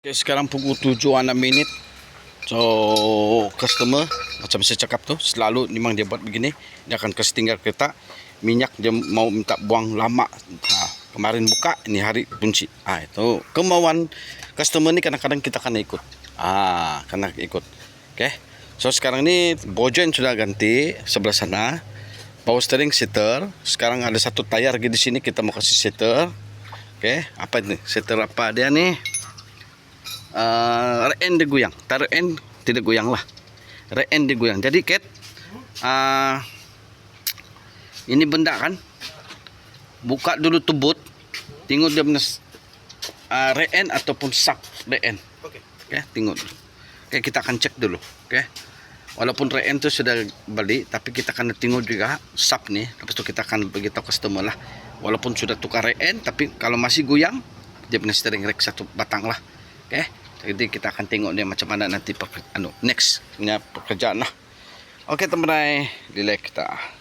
Okay, sekarang pukul 7 6 minit. So, customer macam saya cakap tu, selalu memang dia buat begini, dia akan kasih tinggal kereta minyak dia mau minta buang lama. Ha, kemarin buka, ini hari kunci. Ah itu kemauan customer ni kadang-kadang kita kena ikut. Ah, kena ikut. Okay. So sekarang ni bojen sudah ganti sebelah sana. Power steering seater. Sekarang ada satu tayar lagi di sini kita mau kasih seater. Okay, apa ini? Seater apa dia ni? Uh, reen dia goyang. Taruh end tidak goyang lah. Reen dia goyang. Jadi cat uh, ini benda kan buka dulu tubut tengok dia punya uh, reen ataupun sak reen Oke. okay, tengok dulu. Okay, kita akan cek dulu. Okay. walaupun reen tu sudah beli tapi kita akan tengok juga sap nih lepas tu kita akan beritahu customer lah. Walaupun sudah tukar reen tapi kalau masih goyang dia punya steering rack satu batang lah. Okay. Jadi kita akan tengok dia macam mana nanti anu next punya pekerjaan lah. Okey teman-teman, delay kita.